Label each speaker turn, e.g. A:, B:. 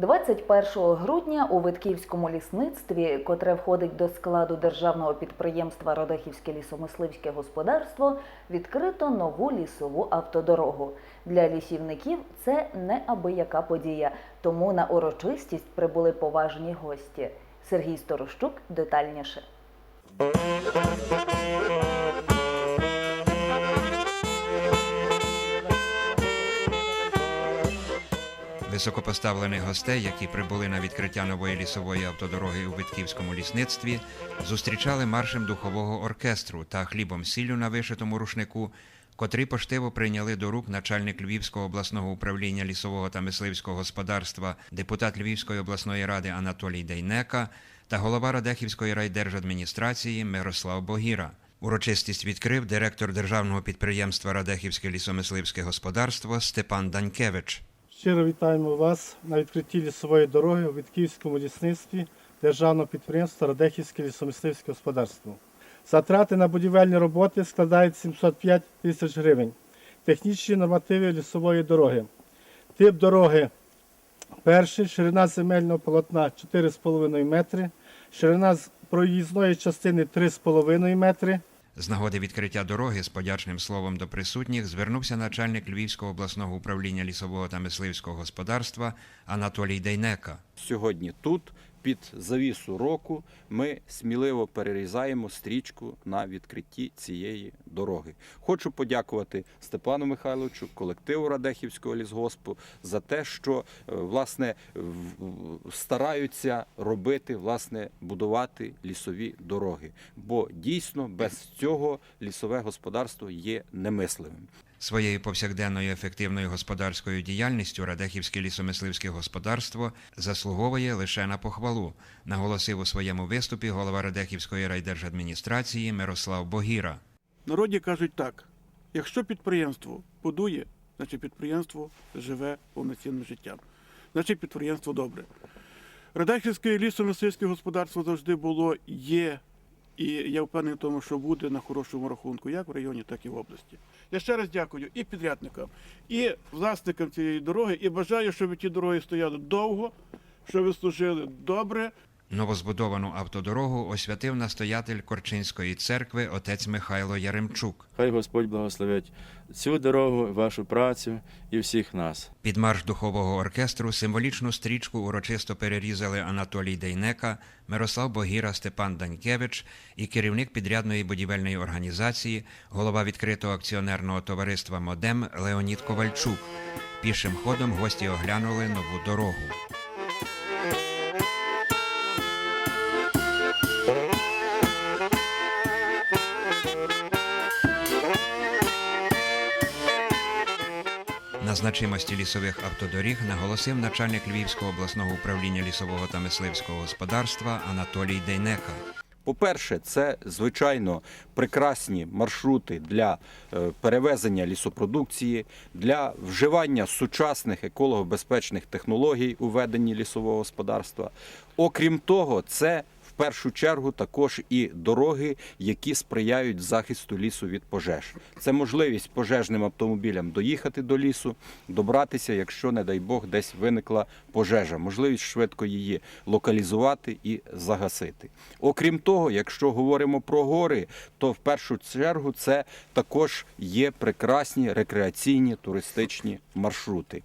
A: 21 грудня у Витківському лісництві, котре входить до складу державного підприємства Радехівське лісомисливське господарство, відкрито нову лісову автодорогу. Для лісівників це неабияка подія, тому на урочистість прибули поважні гості. Сергій Сторощук детальніше.
B: Високопоставлених гостей, які прибули на відкриття нової лісової автодороги у Витківському лісництві, зустрічали маршем духового оркестру та хлібом сіллю на вишитому рушнику, котрі поштиво прийняли до рук начальник Львівського обласного управління лісового та мисливського господарства, депутат Львівської обласної ради Анатолій Дейнека та голова Радехівської райдержадміністрації Мирослав Богіра. Урочистість відкрив директор державного підприємства Радехівське лісомисливське господарство Степан Данькевич.
C: Щиро вітаємо вас на відкритті лісової дороги у Вітківському лісництві державного підприємства Радехівське лісомисливське господарство. Затрати на будівельні роботи складають 705 тисяч гривень. Технічні нормативи лісової дороги. Тип дороги перший, ширина земельного полотна 4,5 метри, ширина проїзної частини 3,5 метри.
B: З нагоди відкриття дороги з подячним словом до присутніх звернувся начальник Львівського обласного управління лісового та мисливського господарства Анатолій Дейнека.
D: Сьогодні тут, під завісу року, ми сміливо перерізаємо стрічку на відкритті цієї дороги. Хочу подякувати Степану Михайловичу, колективу Радехівського лісгоспу за те, що е, власне стараються робити, власне, будувати лісові дороги. Бо дійсно без цього лісове господарство є немисливим.
B: Своєю повсякденною ефективною господарською діяльністю Радехівське лісомисливське господарство заслуговує лише на похвалу, наголосив у своєму виступі голова Радехівської райдержадміністрації Мирослав Богіра.
E: Народі кажуть так: якщо підприємство будує, значить підприємство живе повноцінним життям. Значить підприємство добре. Радехівське лісомисливське господарство завжди було, є, і я впевнений в тому, що буде на хорошому рахунку, як в районі, так і в області. Я ще раз дякую і підрядникам, і власникам цієї дороги, і бажаю, щоб ті дороги стояли довго, щоб служили добре,
B: Новозбудовану автодорогу освятив настоятель Корчинської церкви отець Михайло Яремчук.
F: Хай Господь благословить цю дорогу, вашу працю і всіх нас.
B: Під марш духового оркестру символічну стрічку урочисто перерізали Анатолій Дейнека, Мирослав Богіра, Степан Данькевич і керівник підрядної будівельної організації, голова відкритого акціонерного товариства Модем Леонід Ковальчук. Пішим ходом гості оглянули нову дорогу. Значимості лісових автодоріг наголосив начальник Львівського обласного управління лісового та мисливського господарства Анатолій Дейнека.
D: По-перше, це звичайно прекрасні маршрути для е, перевезення лісопродукції, для вживання сучасних екологобезпечних технологій у веденні лісового господарства. Окрім того, це першу чергу також і дороги, які сприяють захисту лісу від пожеж. Це можливість пожежним автомобілям доїхати до лісу, добратися, якщо, не дай Бог, десь виникла пожежа, можливість швидко її локалізувати і загасити. Окрім того, якщо говоримо про гори, то в першу чергу це також є прекрасні рекреаційні туристичні маршрути.